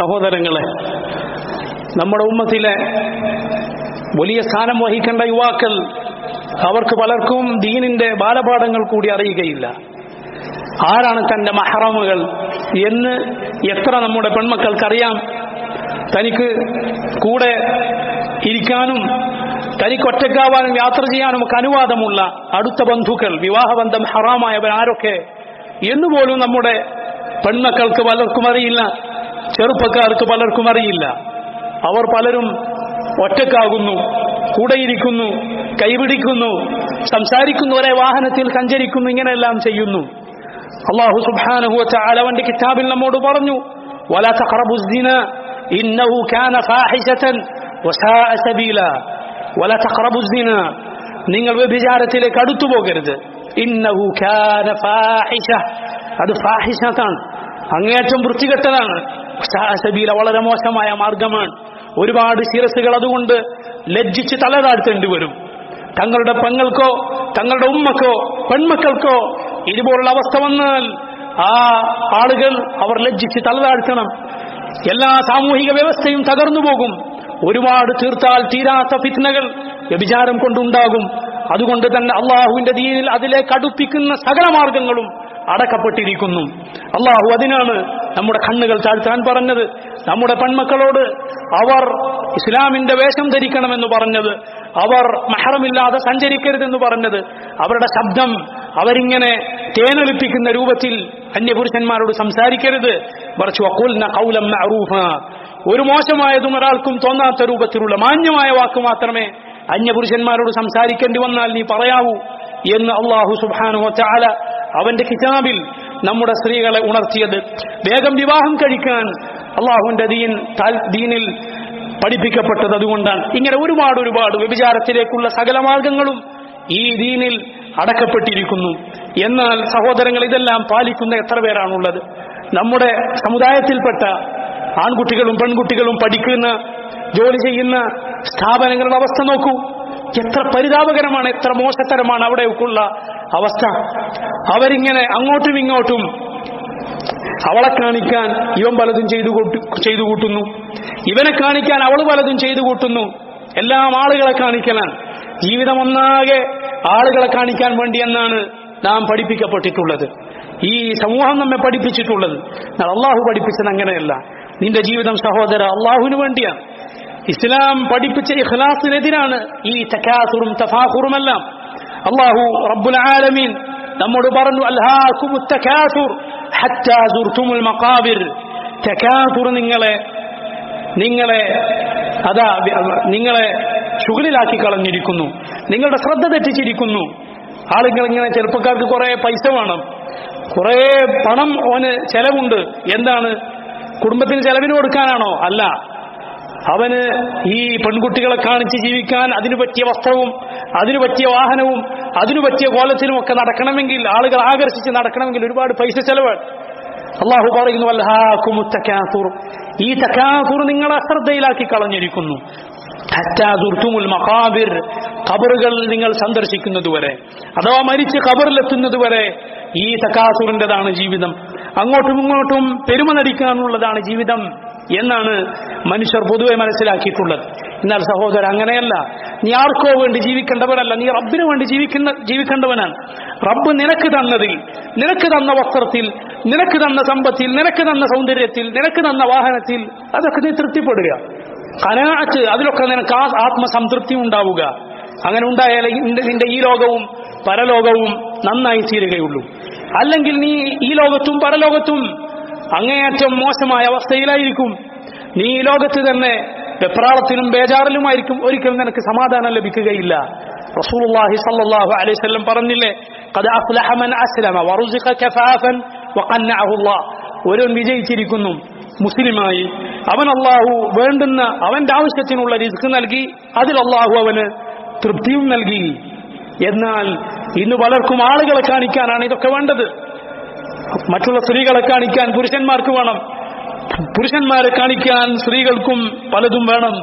സഹോദരങ്ങളെ നമ്മുടെ ഉമ്മത്തിലെ വലിയ സ്ഥാനം വഹിക്കേണ്ട യുവാക്കൾ അവർക്ക് പലർക്കും ദീനിന്റെ ബാലപാഠങ്ങൾ കൂടി അറിയുകയില്ല. ആരാണ് തന്റെ മഹറമുകൾ എന്ന് എത്ര നമ്മുടെ പെൺമക്കൾക്കറിയാം. തനിക്ക് കൂടെ ഇരിക്കാനും തനിക്ക് ഒറ്റക്കാവാനും യാത്ര ചെയ്യാനും ഒക്കെ അനുവാദമുള്ള അടുത്ത ബന്ധുക്കൾ വിവാഹബന്ധം ഹറാമായവർ ആരൊക്കെ എന്നുപോലും നമ്മുടെ പെൺമക്കൾക്ക് പലർക്കും അറിയില്ല. ചെറുപ്പക്കാർക്ക് പലർക്കും അറിയില്ല. അവർ പലരും ഒറ്റക്കാകുന്നു കൂടെയിരിക്കുന്നു കൈപിടിക്കുന്നു സംസാരിക്കുന്നു ഒരേ വാഹനത്തിൽ സഞ്ചരിക്കുന്നു ഇങ്ങനെയെല്ലാം ചെയ്യുന്നു. അള്ളാഹു വതആല അവന്റെ കിതാബിൽ നമ്മോട് പറഞ്ഞു നിങ്ങൾ വ്യഭിചാരത്തിലേക്ക് അടുത്തു പോകരുത്. അത് ഫാഹിഷത്താണ്. അങ്ങേയറ്റം വൃത്തികെട്ടതാണ്. സബീല വളരെ മോശമായ മാർഗമാണ്. ഒരുപാട് ശിരസുകൾ അതുകൊണ്ട് ലജ്ജിച്ച് തല താഴ്ത്തേണ്ടി വരും. തങ്ങളുടെ പെങ്ങൾക്കോ തങ്ങളുടെ ഉമ്മക്കോ പെൺമക്കൾക്കോ ഇതുപോലുള്ള അവസ്ഥ വന്നാൽ ആ ആളുകൾ അവർ ലജ്ജിച്ച് തലതാഴ്ത്തണം എല്ലാ സാമൂഹിക വ്യവസ്ഥയും തകർന്നു പോകും. ഒരുപാട് തീർത്താൽ തീരാത്ത ഫിത്നകൾ വ്യഭിചാരം കൊണ്ടുണ്ടാകും. അതുകൊണ്ട് തന്നെ അള്ളാഹുവിന്റെ ദീനിൽ അതിലേക്ക് കടുപ്പിക്കുന്ന സകല മാർഗങ്ങളും അടക്കപ്പെട്ടിരിക്കുന്നു. അള്ളാഹു അതിനാണ് നമ്മുടെ കണ്ണുകൾ താഴ്ത്താൻ പറഞ്ഞത് നമ്മുടെ പെൺമക്കളോട് അവർ ഇസ്ലാമിന്റെ വേഷം ധരിക്കണമെന്ന് പറഞ്ഞത് അവർ മഹറമില്ലാതെ സഞ്ചരിക്കരുതെന്ന് പറഞ്ഞത് അവരുടെ ശബ്ദം അവരിങ്ങനെ തേനൊലിപ്പിക്കുന്ന രൂപത്തിൽ അന്യപുരുഷന്മാരോട് സംസാരിക്കരുത്. ഒരു മോശമായതും ഒരാൾക്കും തോന്നാത്ത രൂപത്തിലുള്ള മാന്യമായ വാക്ക് മാത്രമേ അന്യപുരുഷന്മാരോട് സംസാരിക്കേണ്ടി വന്നാൽ നീ പറയാവൂ എന്ന് അള്ളാഹു സുബ്ഹാനഹു ചാല അവന്റെ കിതാബിൽ നമ്മുടെ സ്ത്രീകളെ ഉണർത്തിയത്. വേഗം വിവാഹം കഴിക്കാൻ അള്ളാഹുവിന്റെ ദീൻ ദീനിൽ പഠിപ്പിക്കപ്പെട്ടത് അതുകൊണ്ടാണ്. ഇങ്ങനെ ഒരുപാട് ഒരുപാട് വ്യഭിചാരത്തിലേക്കുള്ള സകല മാർഗങ്ങളും ഈ ദീനിൽ അടക്കപ്പെട്ടിരിക്കുന്നു. എന്നാൽ സഹോദരങ്ങൾ ഇതെല്ലാം പാലിക്കുന്ന എത്ര പേരാണുള്ളത്? നമ്മുടെ സമുദായത്തിൽപ്പെട്ട ആൺകുട്ടികളും പെൺകുട്ടികളും പഠിക്കുന്ന ജോലി ചെയ്യുന്ന സ്ഥാപനങ്ങളുടെ അവസ്ഥ നോക്കൂ. എത്ര പരിതാപകരമാണ് എത്ര മോശത്തരമാണ് അവിടെയൊക്കെയുള്ള അവസ്ഥ. അവരിങ്ങനെ അങ്ങോട്ടും ഇങ്ങോട്ടും അവളെ കാണിക്കാൻ ഇവൻ പലതും ചെയ്തു ചെയ്തു കൂട്ടുന്നു. ഇവനെ കാണിക്കാൻ അവൾ പലതും ചെയ്തു കൂട്ടുന്നു. എല്ലാം ആളുകളെ കാണിക്കലാണ്. ജീവിതം ഒന്നാകെ ആളുകളെ കാണിക്കാൻ വേണ്ടി എന്നാണ് നാം പഠിപ്പിക്കപ്പെട്ടിട്ടുള്ളത്. ഈ സമൂഹം നമ്മെ പഠിപ്പിച്ചിട്ടുള്ളത്. അള്ളാഹു പഠിപ്പിച്ചത് അങ്ങനെയല്ല. നിന്റെ ജീവിതം സഹോദര അള്ളാഹുവിന് വേണ്ടിയാണ്. ഇസ്ലാം പഠിപ്പിച്ച ഇഖ്ലാസിനെതിരാണ് ഈ തക്കാസുറും തഫാഖുറുമെല്ലാം. അള്ളാഹു റബ്ബുൽ ആലമീൻ നമ്മോട് പറഞ്ഞു സുർതുമുൽ മഖാബിർ. തകാസുർ നിങ്ങളെ നിങ്ങളെ അതാ നിങ്ങളെ ശുഗലിലാക്കി കളഞ്ഞിരിക്കുന്നു. നിങ്ങളുടെ ശ്രദ്ധ തെറ്റിച്ചിരിക്കുന്നു. ആളുകൾ ഇങ്ങനെ ചെറുപ്പക്കാർക്ക് കുറെ പൈസ വേണം. കുറെ പണം ഓന് ചെലവുണ്ട്. എന്താണ്? കുടുംബത്തിന് ചെലവിന് കൊടുക്കാനാണോ? അല്ല. അവന് ഈ പെൺകുട്ടികളെ കാണിച്ച് ജീവിക്കാൻ അതിനു പറ്റിയ വസ്ത്രവും അതിനു പറ്റിയ വാഹനവും അതിനു പറ്റിയ കോലത്തിലും ഒക്കെ നടക്കണമെങ്കിൽ ആളുകൾ ആകർഷിച്ച് നടക്കണമെങ്കിൽ ഒരുപാട് പൈസ ചെലവ് അള്ളാഹു പറയുന്നു അല്ലാഹുമു തക്കാസുർ ഈ തക്കാസുർ നിങ്ങൾ അശ്രദ്ധയിലാക്കി കളഞ്ഞിരിക്കുന്നു. മഖാബിർ ഖബറുകൾ നിങ്ങൾ സന്ദർശിക്കുന്നതുവരെ അഥവാ മരിച്ച് ഖബറിലെത്തുന്നതുവരെ ഈ തക്കാസുറിന്റെതാണ് ജീവിതം. അങ്ങോട്ടും ഇങ്ങോട്ടും പെരുമ നടിക്കാനുള്ളതാണ് ജീവിതം. എന്നാണ് മനുഷ്യർ പൊതുവെ മനസ്സിലാക്കിയിട്ടുള്ളത്. എന്നാൽ സഹോദര അങ്ങനെയല്ല. നീ ആർക്കോ വേണ്ടി ജീവിക്കേണ്ടവനല്ല. നീ റബ്ബിനു വേണ്ടി ജീവിക്കുന്ന ജീവിക്കേണ്ടവനാണ്. റബ്ബ് നിനക്ക് തന്നതിൽ നിനക്ക് തന്ന വസ്ത്രത്തിൽ നിനക്ക് തന്ന സമ്പത്തിൽ നിനക്ക് തന്ന സൗന്ദര്യത്തിൽ നിനക്ക് തന്ന വാഹനത്തിൽ അതൊക്കെ നീ തൃപ്തിപ്പെടുക. കനാച്ച് അതിലൊക്കെ നിനക്ക് ആ ആത്മസംതൃപ്തി ഉണ്ടാവുക. അങ്ങനെ ഉണ്ടായാലേ നിന്റെ ഈ ലോകവും പരലോകവും നന്നായി തീരുകയുള്ളൂ. അല്ലെങ്കിൽ നീ ഈ ലോകത്തും പരലോകത്തും അങ്ങേയറ്റം മോശമായ അവസ്ഥയിലായിരിക്കും. നീ ഈ ലോകത്ത് തന്നെ വെപ്രാളത്തിലും ബേജാറിലുമായിരിക്കും. ഒരിക്കലും നിനക്ക് സമാധാനം ലഭിക്കുകയില്ല. റസൂലുള്ളാഹി സ്വല്ലല്ലാഹു അലൈഹി വസല്ലം പറഞ്ഞില്ലേ ഖദ അഫ്ലഹ മൻ അസ്ലമ വറുസിഖ കഫാഫൻ വഖന്നഅഹു അല്ലാഹ്. ഒരുവൻ വിജയിച്ചിരിക്കുന്നു. മുസ്ലിമായി അവൻ അള്ളാഹു വേണ്ടുന്ന അവന്റെ ആവശ്യത്തിനുള്ള റിസ്ക് നൽകി അതിൽ അള്ളാഹു അവന് തൃപ്തിയും നൽകി. എന്നാൽ ഇന്ന് പലർക്കും ആളുകളെ കാണിക്കാനാണ് ഇതൊക്കെ വേണ്ടത്. മറ്റുള്ള സ്ത്രീകളെ കാണിക്കാൻ പുരുഷന്മാർക്ക് വേണം. പുരുഷന്മാരെ കാണിക്കാൻ സ്ത്രീകൾക്കും പലതും വേണം.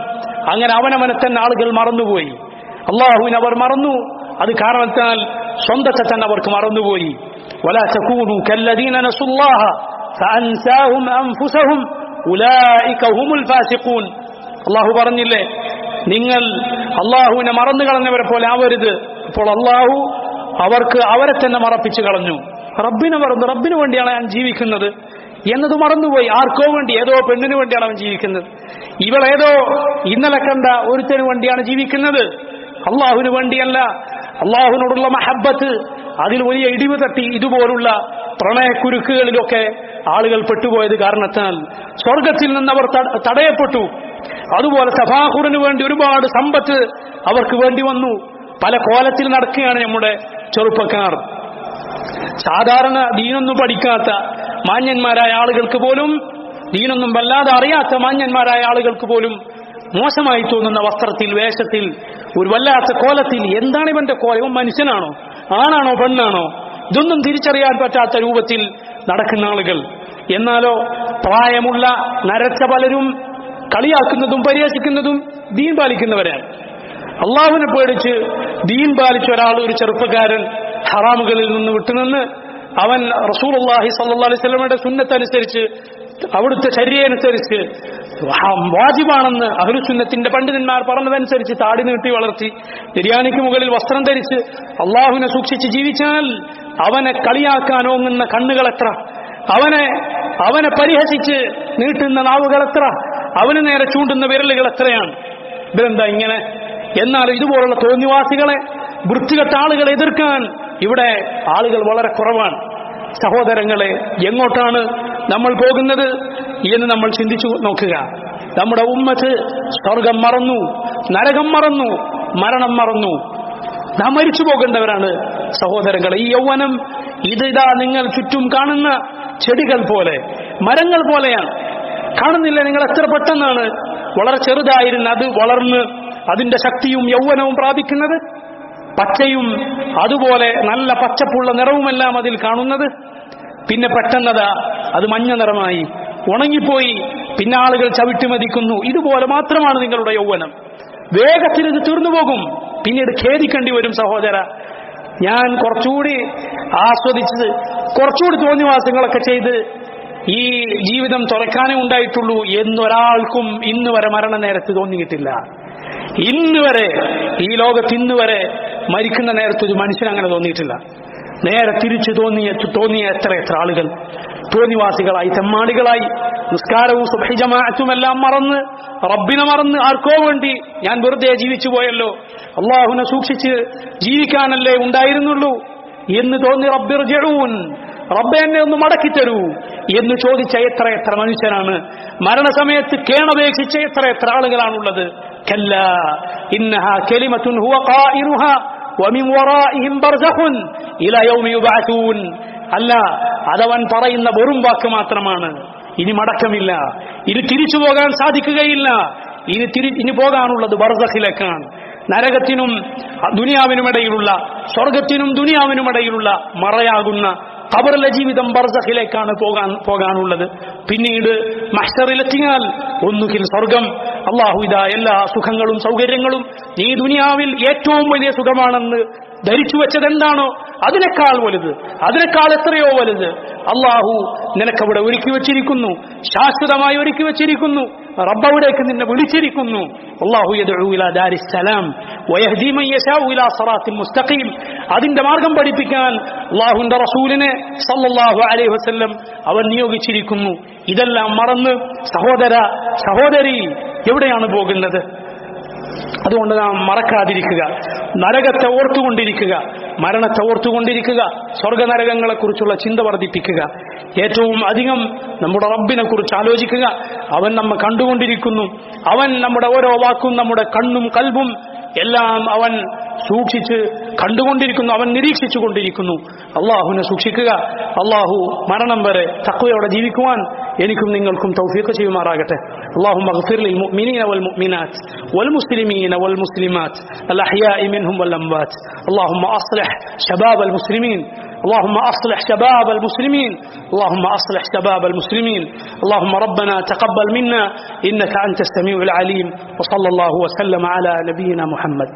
അങ്ങനെ അവനവനെ തന്നെ ആളുകൾ മറന്നുപോയി. അള്ളാഹുവിന് അവർ മറന്നു. അത് കാരണത്താൽ സ്വന്തത്തെ തന്നെ അവർക്ക് മറന്നുപോയി. അള്ളാഹു പറഞ്ഞില്ലേ നിങ്ങൾ അള്ളാഹുവിനെ മറന്നു കളഞ്ഞവരെ പോലെ ആവരുത്. അപ്പോൾ അള്ളാഹു അവർക്ക് അവരെ തന്നെ മറപ്പിച്ചു കളഞ്ഞു. റബ്ബിനെ മറന്നു. റബ്ബിന് വേണ്ടിയാണ് ഞാൻ ജീവിക്കുന്നത്. എന്നത് മറന്നുപോയി. ആർക്കോ വേണ്ടി ഏതോ പെണ്ണിന് വേണ്ടിയാണ് അവൻ ജീവിക്കുന്നത്. ഇവളേതോ ഇന്നലെ കണ്ട ഒരുത്തന് വേണ്ടിയാണ് ജീവിക്കുന്നത്. അള്ളാഹുവിന് വേണ്ടിയല്ല. അള്ളാഹുവിനോടുള്ള മഹബത്ത് അതിൽ വലിയ ഇടിവ് തട്ടി ഇതുപോലുള്ള പ്രണയക്കുരുക്കുകളിലൊക്കെ ആളുകൾ പെട്ടുപോയത് കാരണത്താൽ സ്വർഗത്തിൽ നിന്ന് അവർ തടയപ്പെട്ടു. അതുപോലെ സഭാഹുറിന് വേണ്ടി ഒരുപാട് സമ്പത്ത് അവർക്ക് വേണ്ടി വന്നു. പല കോലത്തിൽ നടക്കുകയാണ് നമ്മുടെ ചെറുപ്പക്കാർ. സാധാരണ ദീനൊന്നും പഠിക്കാത്ത മാന്യന്മാരായ ആളുകൾക്ക് പോലും ദീനൊന്നും വല്ലാതെ അറിയാത്ത മാന്യന്മാരായ ആളുകൾക്ക് പോലും മോശമായി തോന്നുന്ന വസ്ത്രത്തിൽ വേഷത്തിൽ ഒരു വല്ലാത്ത കോലത്തിൽ എന്താണ് ഇവന്റെ കോലം? മനുഷ്യനാണോ? ആണാണോ? പെണ്ണാണോ? ഇതൊന്നും തിരിച്ചറിയാൻ പറ്റാത്ത രൂപത്തിൽ നടക്കുന്ന ആളുകൾ. എന്നാലോ പ്രായമുള്ള നരച്ച പലരും കളിയാക്കുന്നതും പരിഹസിക്കുന്നതും ദീൻ പാലിക്കുന്നവരാണ്. അള്ളാഹുവിനെ പേടിച്ച് ദീൻ പാലിച്ച ഒരാൾ ഒരു ചെറുപ്പക്കാരൻ ഹറാമുകളിൽ നിന്ന് വിട്ടുനിന്ന് അവൻ റസൂൽ അള്ളാഹി സല്ലാ അലൈവലമയുടെ സുന്നത്തനുസരിച്ച് അവിടുത്തെ ശരീരനുസരിച്ച് വാജിബാണെന്ന് അഹ്ലുസുന്നത്തിന്റെ പണ്ഡിതന്മാർ പറഞ്ഞതനുസരിച്ച് താടി നീട്ടി വളർത്തി ബിരിയാണിക്ക് മുകളിൽ വസ്ത്രം ധരിച്ച് അള്ളാഹുവിനെ സൂക്ഷിച്ച് ജീവിച്ചാൽ അവനെ കളിയാക്കാൻ ഓങ്ങുന്ന എത്ര? അവനെ അവനെ പരിഹസിച്ച് നീട്ടുന്ന നാവുകൾ എത്ര? അവന് നേരെ ചൂണ്ടുന്ന വിരലുകൾ എത്രയാണ്? ഇവരെന്താ ഇങ്ങനെ? എന്നാൽ ഇതുപോലുള്ള തോന്നിവാസികളെ വൃത്തികെട്ട ആളുകളെ എതിർക്കാൻ ഇവിടെ ആളുകൾ വളരെ കുറവാണ്. സഹോദരങ്ങളെ എങ്ങോട്ടാണ് നമ്മൾ പോകുന്നത് എന്ന് നമ്മൾ ചിന്തിച്ചു നോക്കുക. നമ്മുടെ ഉമ്മത്ത് സ്വർഗം മറന്നു നരകം മറന്നു മരണം മറന്നു. നാം മരിച്ചു പോകേണ്ടവരാണ് സഹോദരങ്ങളെ. ഈ യൗവനം ഇത് ഇതാ നിങ്ങൾ ചുറ്റും കാണുന്ന ചെടികൾ പോലെ മരങ്ങൾ പോലെയാണ്. കാണുന്നില്ല നിങ്ങൾ എത്ര പെട്ടെന്നാണ് വളരെ ചെറുതായിരുന്ന അത് വളർന്ന് അതിന്റെ ശക്തിയും യൗവനവും പ്രാപിക്കുന്നത്? പച്ചയും അതുപോലെ നല്ല പച്ചപ്പുള്ള നിറവുമെല്ലാം അതിൽ കാണുന്നത്. പിന്നെ പെട്ടെന്നതാ അത് മഞ്ഞ നിറമായി ഉണങ്ങിപ്പോയി. പിന്നെ ആളുകൾ ചവിട്ടി മതിക്കുന്നു. ഇതുപോലെ മാത്രമാണ് നിങ്ങളുടെ യൗവനം. വേഗത്തിൽ ഇത് തീർന്നു പോകും. പിന്നീട് ഖേദിക്കേണ്ടി വരും സഹോദര. ഞാൻ കുറച്ചുകൂടി ആസ്വദിച്ചത് കുറച്ചുകൂടി തോന്നിവാസങ്ങളൊക്കെ ചെയ്ത് ഈ ജീവിതം തുറക്കാനേ ഉണ്ടായിട്ടുള്ളൂ എന്നൊരാൾക്കും ഇന്ന് വരെ നേരത്ത് തോന്നിയിട്ടില്ല. ഇന്ന് വരെ ഈ ലോകത്ത് ഇന്ന് വരെ മരിക്കുന്ന നേരത്ത് ഒരു മനുഷ്യൻ അങ്ങനെ തോന്നിയിട്ടില്ല. നേരെ തിരിച്ചു തോന്നിയ തോന്നിയ എത്ര എത്ര ആളുകൾ. തോന്നിവാസികളായി തെമ്മാടികളായി. നിസ്കാരവും സുഭൈജമാറ്റും എല്ലാം മറന്ന് റബ്ബിനെ മറന്ന് ആർക്കോ വേണ്ടി ഞാൻ വെറുതെ ജീവിച്ചു പോയല്ലോ. അള്ളാഹുനെ സൂക്ഷിച്ച് ജീവിക്കാനല്ലേ ഉണ്ടായിരുന്നുള്ളൂ. എന്ന് തോന്നി റബ്ബിർ റബ്ബിർജഊൻ റബ്ബെ എന്നെ ഒന്ന് മടക്കി തരൂ എന്ന് ചോദിച്ച എത്ര എത്ര മനുഷ്യനാണ്. മരണസമയത്ത് കേണപേക്ഷിച്ച എത്ര എത്ര ആളുകളാണുള്ളത്. കല്ല ഇന്നഹ കെലിമത്തുൻ ഹുവ ഖായിറുഹ. വമിൻ വറാഇഹിം ബർസഖുൻ ഇലാ യൗമി يبعثون. അല്ല അതവൻ പറയുന്ന വെറും വാക്ക് മാത്രമാണ്. ഇനി മടക്കമില്ല. ഇനി തിരിച്ചു പോകാൻ സാധിക്കുകയില്ല. ഇനി തിരി ഇനി പോകാനുള്ളത് ബർസഖിലേക്കാണ്. നരകത്തിനും ദുനിയാവിനുമിടയിലുള്ള സ്വർഗത്തിനും ദുനിയാവിനുമിടയിലുള്ള മറയാകുന്ന ഖബറിലെ ജീവിതം ബർസഖിലേക്കാണ് പോകാൻ പോകാനുള്ളത്. പിന്നീട് മഹ്ഷറിലെത്തിയാൽ ഒന്നുകിൽ സ്വർഗം അള്ളാഹു ഇതാ എല്ലാ സുഖങ്ങളും സൗകര്യങ്ങളും നീ ദുനിയാവിൽ ഏറ്റവും വലിയ സുഖമാണെന്ന് ധരിച്ചു വെച്ചത് എന്താണോ അതിനേക്കാൾ വലുത് അതിനേക്കാൾ എത്രയോ വലുത്. അള്ളാഹു നിനക്കവിടെ ഒരുക്കി വെച്ചിരിക്കുന്നു ശാശ്വതമായി ഒരുക്കി വെച്ചിരിക്കുന്നു റബ്ബവിടേക്ക് നിന്നെ വിളിച്ചിരിക്കുന്നു. മുസ്തഖീം. അതിന്റെ മാർഗം പഠിപ്പിക്കാൻ അള്ളാഹുന്റെ റസൂലിനെ സല്ലാഹു അലൈഹി വസ്ല്ലം അവൻ നിയോഗിച്ചിരിക്കുന്നു. ഇതെല്ലാം മറന്ന് സഹോദര സഹോദരി എവിടെയാണ് പോകുന്നത്? അതുകൊണ്ട് നാം മറക്കാതിരിക്കുക. നരകത്തെ ഓർത്തുകൊണ്ടിരിക്കുക. മരണത്തെ ഓർത്തുകൊണ്ടിരിക്കുക. സ്വർഗനരകങ്ങളെക്കുറിച്ചുള്ള ചിന്ത വർദ്ധിപ്പിക്കുക. ഏറ്റവും അധികം നമ്മുടെ റബ്ബിനെ കുറിച്ച് ആലോചിക്കുക. അവൻ നമ്മെ കണ്ടുകൊണ്ടിരിക്കുന്നു. അവൻ നമ്മുടെ ഓരോ വാക്കും നമ്മുടെ കണ്ണും കൽബും എല്ലാം അവൻ സൂക്ഷിച്ച് കണ്ടുകൊണ്ടിരിക്കുന്നു. അവൻ നിരീക്ഷിച്ചു കൊണ്ടിരിക്കുന്നു അള്ളാഹുവിനെ സൂക്ഷിക്കുക. അള്ളാഹു മരണം വരെ തക്കവയോടെ ജീവിക്കുവാൻ എനിക്കും നിങ്ങൾക്കും തൗഫീഖ് ചെയ്യുമാറാകട്ടെ اللهم اغفر للمؤمنين والمؤمنات والمسلمين والمسلمات الأحياء منهم والأموات اللهم أصلح شباب المسلمين اللهم أصلح شباب المسلمين اللهم أصلح شباب المسلمين اللهم ربنا تقبل منا إنك أنت السميع العليم وصلى الله وسلم على نبينا محمد